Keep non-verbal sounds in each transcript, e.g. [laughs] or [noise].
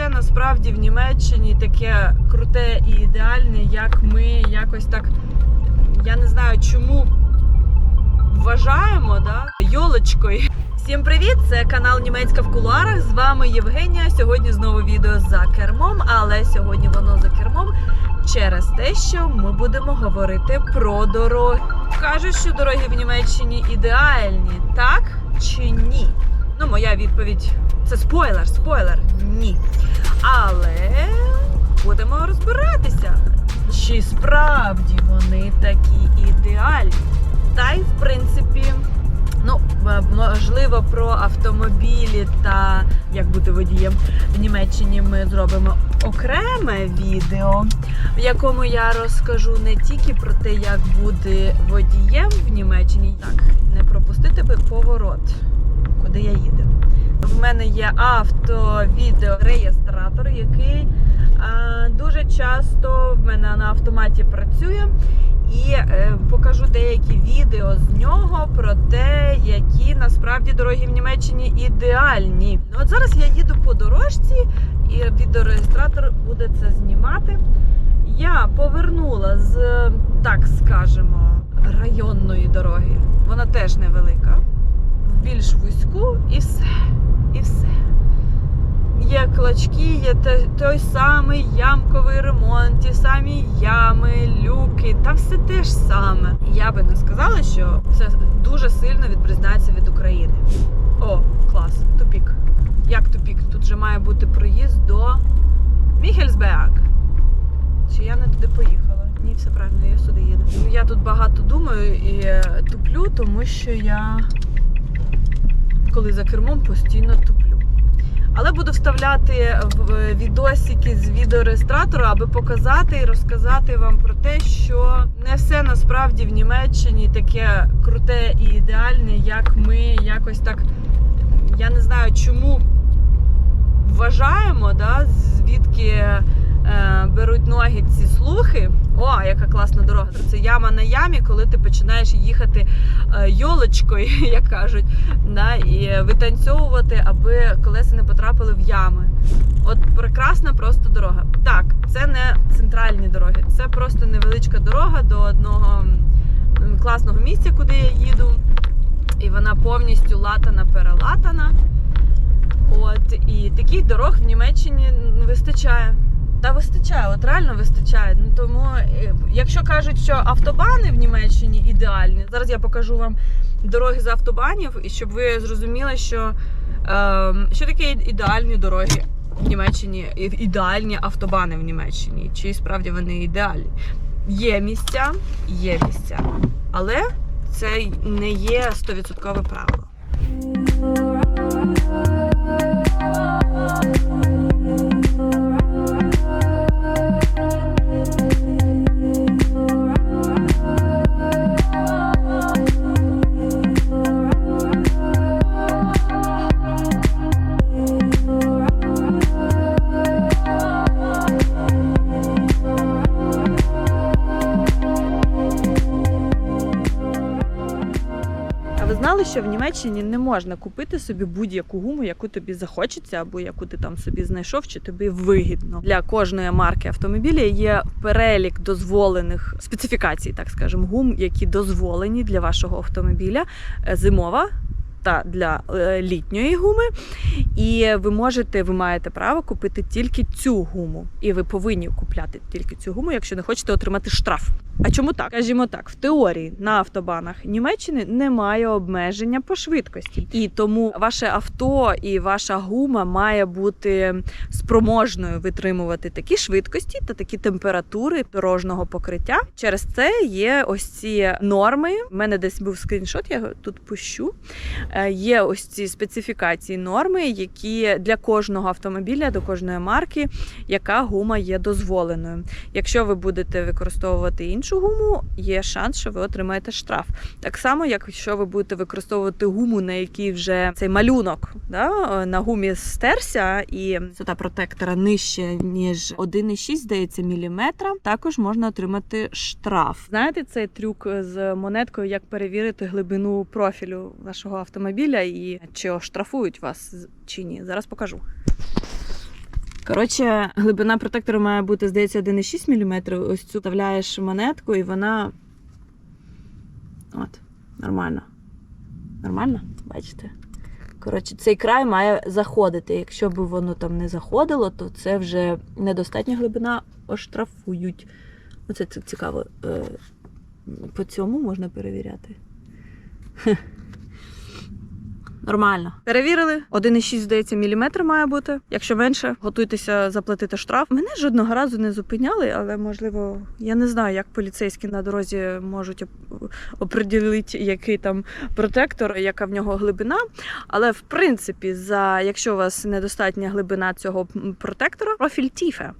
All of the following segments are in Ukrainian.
все насправді в Німеччині таке круте і ідеальне, як ми якось так. Я не знаю, чому вважаємо, да? Йолочкою. Всім привіт! Це канал Німецька в кулуарах. З вами Євгенія. Сьогодні знову відео за кермом, але сьогодні воно за кермом через те, що ми будемо говорити про дороги. Кажуть, що дороги в Німеччині ідеальні, так чи ні? Ну, моя відповідь це спойлер, спойлер, ні. Але будемо розбиратися, чи справді вони такі ідеальні. Та й в принципі, ну можливо, про автомобілі та як бути водієм в Німеччині ми зробимо окреме відео, в якому я розкажу не тільки про те, як бути водієм в Німеччині, так не пропустити би поворот, куди я їду. В мене є автовідеореєстратор, який а, дуже часто в мене на автоматі працює. І е, покажу деякі відео з нього про те, які насправді дороги в Німеччині ідеальні. Ну, От зараз я їду по дорожці, і відеореєстратор буде це знімати. Я повернула з, так скажемо, районної дороги. Вона теж невелика, в більш вузьку, і все. І все. Є клочки, є той самий ямковий ремонт, ті самі ями, люки, та все те ж саме. Я би не сказала, що це дуже сильно відрізняється від України. О, клас, тупік. Як тупік? Тут же має бути проїзд до Міхельсберг. Чи я не туди поїхала? Ні, все правильно, я сюди їду. Ну, Я тут багато думаю і е, туплю, тому що я, коли за кермом, постійно туплю. Але буду вставляти в відосики з відеореєстратора, аби показати і розказати вам про те, що не все насправді в Німеччині таке круте і ідеальне, як ми якось так. Я не знаю, чому вважаємо, да, звідки е, беруть ноги ці слухи. О, яка класна дорога! Це яма на ямі, коли ти починаєш їхати е, йолочкою, [laughs] як кажуть, да, і витанцьовувати, аби колеса не потрапили в ями. От прекрасна просто дорога. Так, це не центральні дороги, це просто невеличка дорога до одного класного місця, куди я їду. І вона повністю латана, перелатана. От і таких дорог в Німеччині вистачає. Та вистачає, от реально вистачає. Ну тому, е, якщо кажуть, що автобани в Німеччині ідеальні, зараз я покажу вам дороги з автобанів, і щоб ви зрозуміли, що, е, що таке ідеальні дороги в Німеччині, ідеальні автобани в Німеччині. Чи справді вони ідеальні? Є місця, є місця, але це не є 100% правило. Що в Німеччині не можна купити собі будь-яку гуму, яку тобі захочеться, або яку ти там собі знайшов, чи тобі вигідно. Для кожної марки автомобіля є перелік дозволених специфікацій, так скажемо, гум, які дозволені для вашого автомобіля. Е, Зимова. Та для е, літньої гуми, і ви можете, ви маєте право купити тільки цю гуму, і ви повинні купляти тільки цю гуму, якщо не хочете отримати штраф. А чому так? Скажімо так, в теорії на автобанах Німеччини немає обмеження по швидкості, і тому ваше авто і ваша гума має бути спроможною витримувати такі швидкості та такі температури дорожнього покриття. Через це є ось ці норми. У мене десь був скріншот, я тут пущу. Е, Є ось ці специфікації норми, які для кожного автомобіля, до кожної марки, яка гума є дозволеною. Якщо ви будете використовувати іншу гуму, є шанс, що ви отримаєте штраф. Так само, як якщо ви будете використовувати гуму, на якій вже цей малюнок да, на гумі стерся, і висота протектора нижче, ніж 1,6, здається, міліметра, також можна отримати штраф. Знаєте цей трюк з монеткою, як перевірити глибину профілю вашого автомобіля і чи оштрафують вас чи ні? Зараз покажу. Коротше, глибина протектора має бути, здається, 1,6 мм. Ось цю вставляєш монетку, і вона. От, нормально. Нормально? Бачите? Коротше, цей край має заходити. Якщо б воно там не заходило, то це вже недостатня глибина оштрафують. Оце це цікаво. Е, По цьому можна перевіряти. Нормально. Перевірили. 1,6, здається, міліметр має бути. Якщо менше, готуйтеся заплатити штраф. Мене жодного разу не зупиняли, але можливо, я не знаю, як поліцейські на дорозі можуть оп- оприділити, який там протектор, яка в нього глибина. Але в принципі, за якщо у вас недостатня глибина цього протектора, профіль тіфе,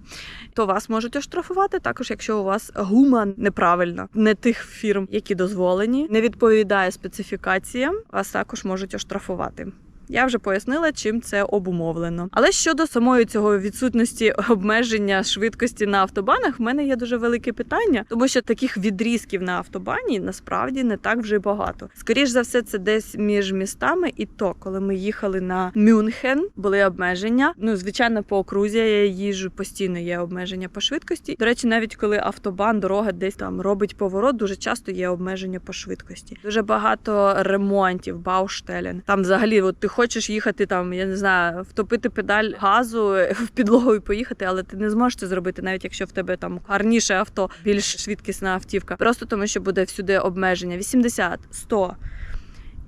то вас можуть оштрафувати. Також, якщо у вас гума неправильна, не тих фірм, які дозволені, не відповідає специфікаціям, вас також можуть оштрафувати фотографувати. Я вже пояснила, чим це обумовлено. Але щодо самої цього відсутності обмеження швидкості на автобанах, в мене є дуже велике питання, тому що таких відрізків на автобані насправді не так вже багато. Скоріш за все, це десь між містами, і то, коли ми їхали на Мюнхен, були обмеження. Ну, звичайно, по окрузі я їжджу постійно є обмеження по швидкості. До речі, навіть коли автобан, дорога десь там робить поворот, дуже часто є обмеження по швидкості. Дуже багато ремонтів, бауштелен. Там взагалі, от ти хочеш їхати там, я не знаю, втопити педаль газу [laughs] в підлогу і поїхати, але ти не зможеш це зробити, навіть якщо в тебе там гарніше авто, більш швидкісна автівка. Просто тому, що буде всюди обмеження 80, 100.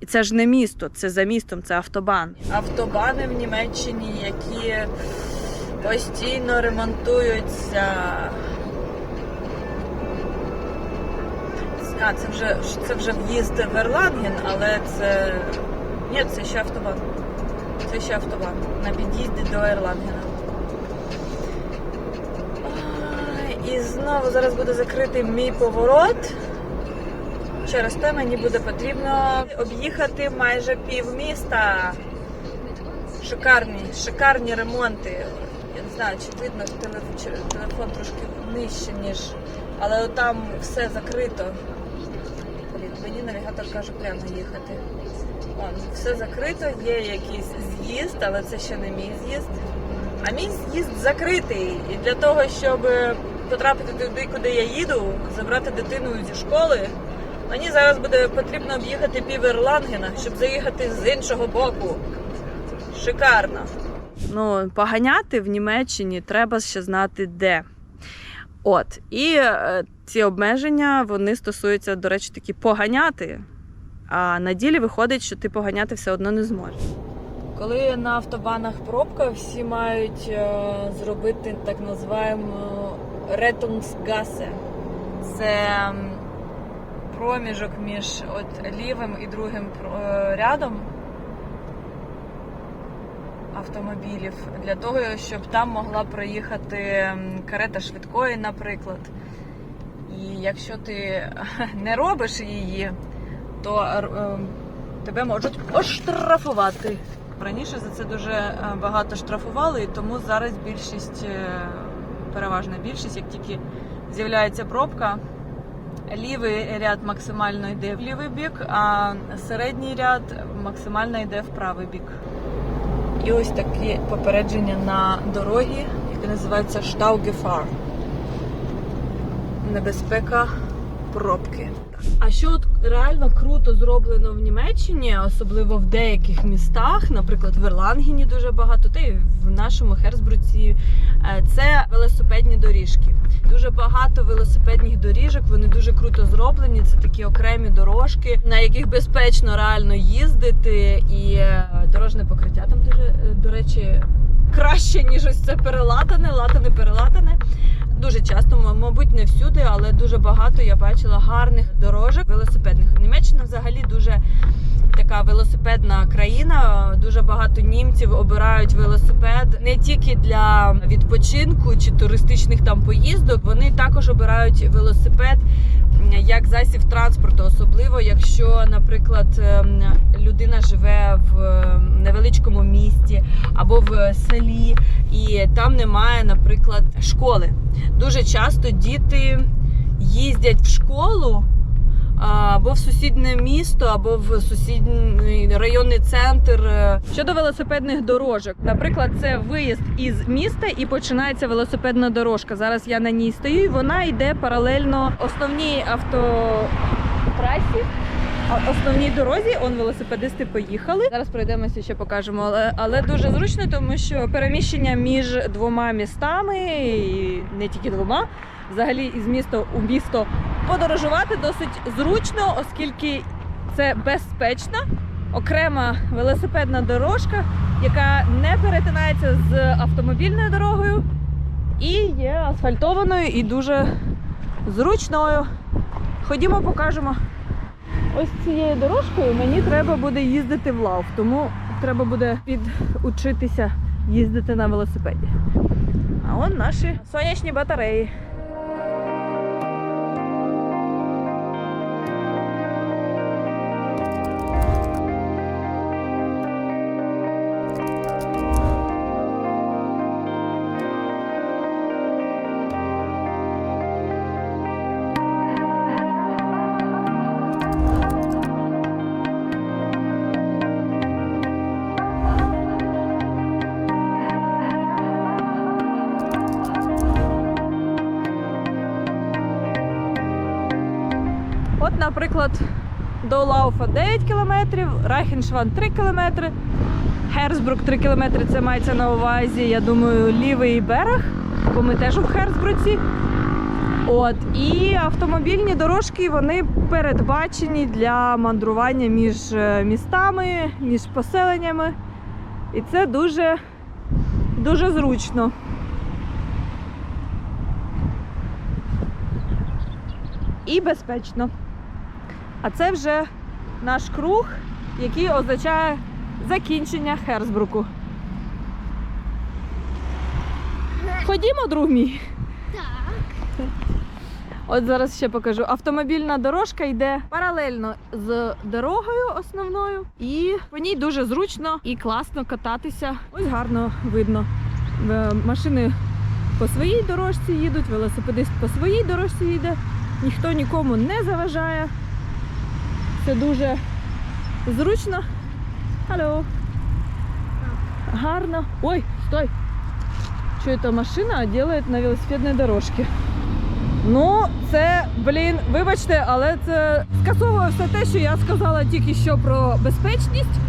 І це ж не місто, це за містом, це автобан. Автобани в Німеччині, які постійно ремонтуються. А, це вже це вже в'їзд в Ерланген, але це. Ні, це ще автобан. Це ще автобан. На під'їзді до Ерлангена. І знову зараз буде закритий мій поворот. Через те мені буде потрібно об'їхати майже пів міста. Шикарні, шикарні ремонти. Я не знаю, чи видно телефон, трошки нижче, ніж. Але там все закрито. Мені навігатор каже прямо їхати. Все закрито, є якийсь з'їзд, але це ще не мій з'їзд. А мій з'їзд закритий. І для того, щоб потрапити туди, куди я їду, забрати дитину зі школи, мені зараз буде потрібно об'їхати пів Ерлангена, щоб заїхати з іншого боку. Шикарно. Ну, поганяти в Німеччині треба ще знати де. От, і е, ці обмеження вони стосуються, до речі, такі поганяти. А на ділі виходить, що ти поганяти все одно не зможеш. Коли на автобанах пробка, всі мають е, зробити так називаємо ретунгсгасе. Це проміжок між от лівим і другим е, рядом автомобілів для того, щоб там могла проїхати карета швидкої, наприклад. І якщо ти [laughs] не робиш її, то е, тебе можуть оштрафувати. Раніше за це дуже е, багато штрафували, і тому зараз більшість, е, переважна більшість, як тільки з'являється пробка, лівий ряд максимально йде в лівий бік, а середній ряд максимально йде в правий бік. І ось такі попередження на дорогі, яке називається Штаугефар. Небезпека пробки. А що от реально круто зроблено в Німеччині, особливо в деяких містах, наприклад, в Ерлангені дуже багато, та й в нашому Херсбруці, е, це велосипедні доріжки. Дуже багато велосипедних доріжок, вони дуже круто зроблені. Це такі окремі дорожки, на яких безпечно реально їздити. І е, дорожне покриття там дуже, е, до речі, краще, ніж ось це перелатане, латане, перелатане. Дуже часто, мабуть, не всюди, але дуже багато я бачила гарних дорожок велосипедних. Німеччина взагалі дуже така велосипедна країна. Дуже багато німців обирають велосипед не тільки для відпочинку чи туристичних там поїздок. Вони також обирають велосипед як засіб транспорту, особливо якщо, наприклад, ем, людина живе в ем, невеличкому місті або в селі, і там немає, наприклад, школи. Дуже часто діти їздять в школу або в сусіднє місто, або в сусідній районний центр. Щодо велосипедних дорожок, наприклад, це виїзд із міста і починається велосипедна дорожка. Зараз я на ній стою, і вона йде паралельно основній автотрасі. А основній дорозі он велосипедисти поїхали. Зараз пройдемося, ще покажемо. Але, але дуже зручно, тому що переміщення між двома містами, і не тільки двома, взагалі із міста у місто подорожувати досить зручно, оскільки це безпечна окрема велосипедна дорожка, яка не перетинається з автомобільною дорогою і є асфальтованою і дуже зручною. Ходімо, покажемо. Ось цією дорожкою мені треба буде їздити в лав, тому треба буде підучитися їздити на велосипеді. А он наші сонячні батареї. Наприклад, до Лауфа 9 кілометрів, Райхеншван 3 кілометри, Херсбрук 3 кілометри. Це мається на увазі, я думаю, лівий берег, бо ми теж у Херсбруці. От і автомобільні дорожки вони передбачені для мандрування між е, містами, між поселеннями. І це дуже, дуже зручно. І безпечно. А це вже наш круг, який означає закінчення Херсбруку. Ходімо, друг мій. Так. От зараз ще покажу. Автомобільна дорожка йде паралельно з дорогою основною, і по ній дуже зручно і класно кататися. Ось гарно видно. Е, Машини по своїй дорожці їдуть, велосипедист по своїй дорожці їде. Ніхто нікому не заважає. Це дуже зручно. Алло. Гарно. Ой, стой. Що это машина делает на велосипедній дорожці? Ну, це, блін, вибачте, але це скасовує все те, що я сказала тільки що про безпечність.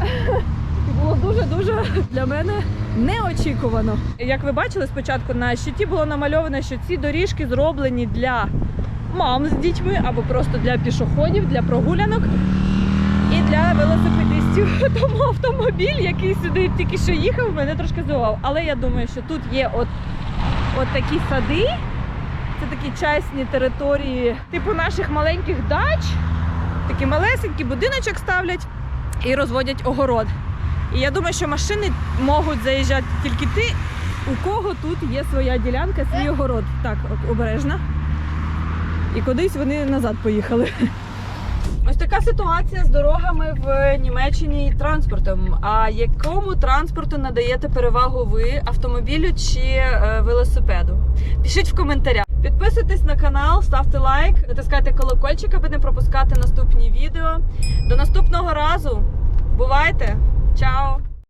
[laughs] Було дуже-дуже для мене неочікувано. Як ви бачили спочатку на щиті було намальовано, що ці доріжки зроблені для мам з дітьми або просто для пішоходів, для прогулянок і для велосипедистів. [laughs] Тому автомобіль, який сюди тільки що їхав, мене трошки здивував. Але я думаю, що тут є от, от такі сади. Це такі частні території, типу наших маленьких дач. Такі малесенький будиночок ставлять і розводять огород. І я думаю, що машини можуть заїжджати тільки ті, у кого тут є своя ділянка, свій огород. Так, обережно. І кудись вони назад поїхали. [laughs] Ось така ситуація з дорогами в Німеччині і транспортом. А якому транспорту надаєте перевагу ви автомобілю чи е, велосипеду? Пишіть в коментарях. Підписуйтесь на канал, ставте лайк, натискайте колокольчик, аби не пропускати наступні відео. До наступного разу. Бувайте! Чао!